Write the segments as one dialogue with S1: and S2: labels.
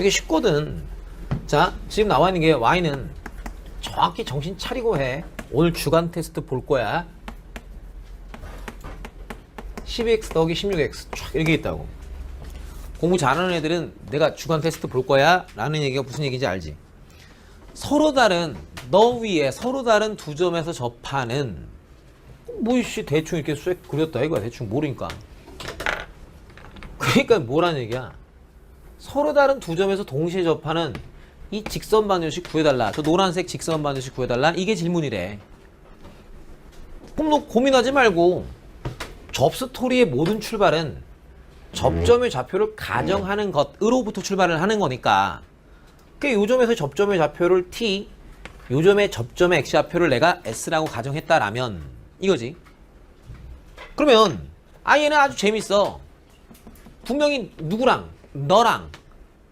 S1: 되게 쉽거든. 자, 지금 나와 있는 게 y는 정확히 정신 차리고 해. 오늘 주간 테스트 볼 거야. 12x 더하기 16x 쫙 이렇게 있다고. 공부 잘하는 애들은 내가 주간 테스트 볼 거야 라는 얘기가 무슨 얘기인지 알지? 서로 다른 너 위에 서로 다른 두 점에서 접하는 뭐이씨 대충 이렇게 쇠 그렸다 이거야 대충 모르니까 그러니까 뭐라는 얘기야 서로 다른 두 점에서 동시에 접하는 이 직선 방정식 구해달라. 저 노란색 직선 방정식 구해달라. 이게 질문이래. 그럼 너 고민하지 말고 접스토리의 모든 출발은 접점의 좌표를 가정하는 것으로부터 출발을 하는 거니까. 그 요점에서 접점의 좌표를 t 요점의 접점의 x 좌표를 내가 s라고 가정했다라면 이거지. 그러면 아 얘는 아주 재밌어. 분명히 누구랑 너랑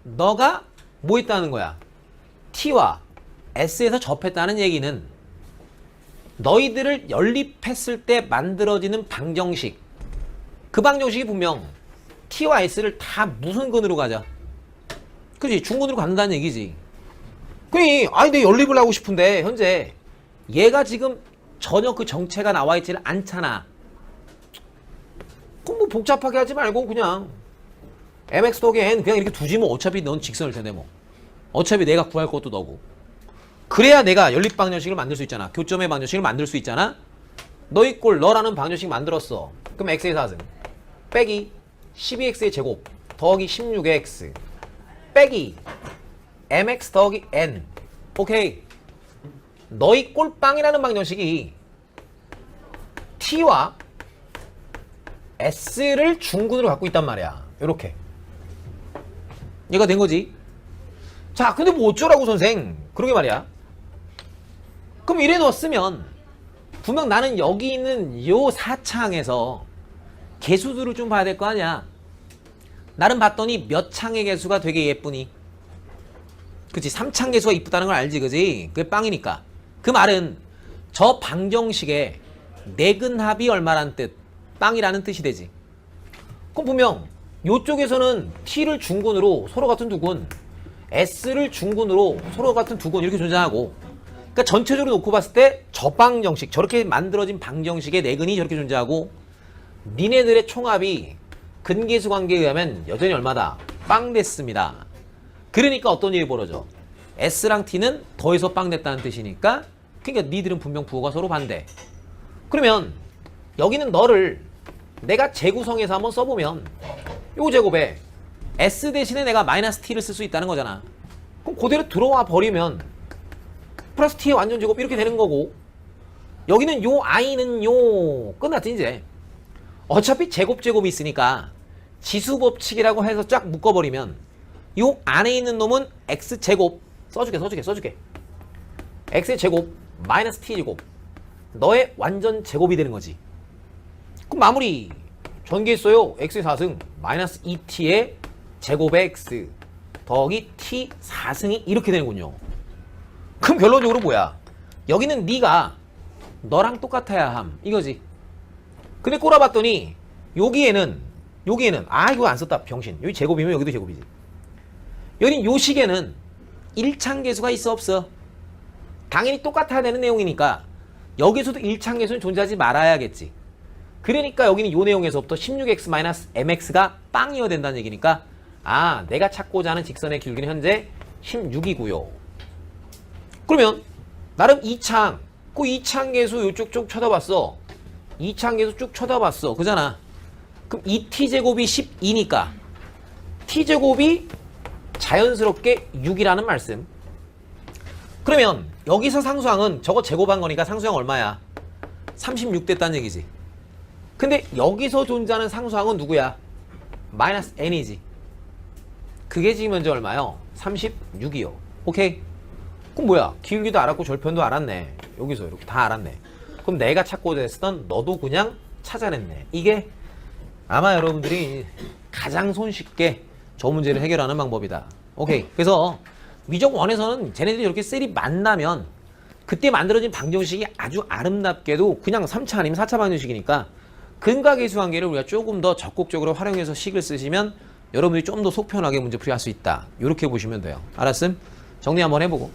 S1: 너가 뭐 했다는 거야? T와 s에서 접했다는 얘기는 너희들을 연립했을 때 만들어지는 방정식. 그 방정식이 분명 t와 s를 다 무슨 근으로 가자 그지? 중근으로 간다는 얘기지. 그니 아니 내 연립을 하고 싶은데 현재. 얘가 지금 전혀 그 정체가 나와 있지는 않잖아. 그럼 뭐 복잡하게 하지 말고 그냥 mx 더하기 n 그냥 이렇게 두지 뭐 어차피 넌 직선일 텐데 뭐. 어차피 내가 구할 것도 너고. 그래야 내가 연립 방정식을 만들 수 있잖아. 교점의 방정식을 만들 수 있잖아. 너희 꼴 너라는 방정식 만들었어. 그럼 x의 4승 빼기. 12x의 제곱. 더하기 16의 x. 빼기. Mx 더하기 n. 오케이. 너희 꼴빵이라는 방정식이 t와 s를 중근으로 갖고 있단 말이야. 요렇게 얘가 된 거지. 자 근데 뭐 어쩌라고 선생? 그러게 말이야. 그럼 이래 넣었으면 분명 나는 여기 있는 요 사창에서 개수들을 좀 봐야 될 거 아니야. 나름 봤더니 몇 창의 개수가 되게 예쁘니. 그치? 3창 개수가 이쁘다는 걸 알지 그지? 그게 빵이니까. 그 말은 저 방정식의 내근합이 얼마란 뜻? 빵이라는 뜻이 되지. 그럼 분명 요쪽에서는 t를 중근으로 서로 같은 두근 s를 중근으로 서로 같은 두근 이렇게 존재하고 그러니까 전체적으로 놓고 봤을 때 저 방정식 저렇게 만들어진 방정식의 내근이 저렇게 존재하고 니네들의 총합이 근계수 관계에 의하면 여전히 얼마다? 빵 됐습니다. 그러니까 어떤 일이 벌어져? S랑 T는 더해서 빵 됐다는 뜻이니까 그러니까 니들은 분명 부호가 서로 반대. 그러면 여기는 너를 내가 재구성해서 한번 써보면 요 제곱에 S 대신에 내가 마이너스 T를 쓸 수 있다는 거잖아. 그럼 그대로 들어와 버리면 플러스 T의 완전 제곱 이렇게 되는 거고 여기는 요 I는 요 끝났지 이제. 어차피 제곱 제곱이 있으니까 지수 법칙이라고 해서 쫙 묶어버리면 요 안에 있는 놈은 x 제곱 써주게 써주게 써주게 x의 제곱 마이너스 t 제곱 너의 완전 제곱이 되는 거지 그럼 마무리 전개했어요. X의 4승 마이너스 2t의 제곱의 x 더하기 t 4승이 이렇게 되는군요. 그럼 결론적으로 뭐야? 여기는 네가 너랑 똑같아야 함. 이거지. 근데 꼬라봤더니 여기에는 여기에는 아 이거 안 썼다 병신. 여기 제곱이면 여기도 제곱이지. 여기 요 식에는 1창 계수가 있어 없어? 당연히 똑같아야 되는 내용이니까 여기서도 1창 계수는 존재하지 말아야겠지 그러니까 여기는 요 내용에서부터 16x-mx가 빵이어야 된다는 얘기니까 아 내가 찾고자 하는 직선의 길기는 현재 16이고요. 그러면 나름 2창 그 2창 계수 요쪽 쭉 쳐다봤어. 2창 계수 쭉 쳐다봤어. 그잖아. 그럼 2t제곱이 12니까 t제곱이 자연스럽게 6이라는 말씀. 그러면 여기서 상수항은 저거 제곱한 거니까 상수항 얼마야? 36 됐다는 얘기지 근데 여기서 존재하는 상수항은 누구야? 마이너스 n이지. 그게 지금 현재 얼마요? 36이요. 오케이. 그럼 뭐야? 기울기도 알았고 절편도 알았네. 여기서 이렇게 다 알았네. 그럼 내가 찾고자 했던 너도 그냥 찾아냈네. 이게 아마 여러분들이 가장 손쉽게 저 문제를 해결하는 방법이다. 오케이. 그래서 위적 원에서는 쟤네들이 이렇게 셀이 만나면 그때 만들어진 방정식이 아주 아름답게도 그냥 3차 아니면 4차 방정식이니까 근과 계수 관계를 우리가 조금 더 적극적으로 활용해서 식을 쓰시면 여러분이 좀 더 속편하게 문제 풀이할 수 있다. 이렇게 보시면 돼요. 알았음? 정리 한번 해보고.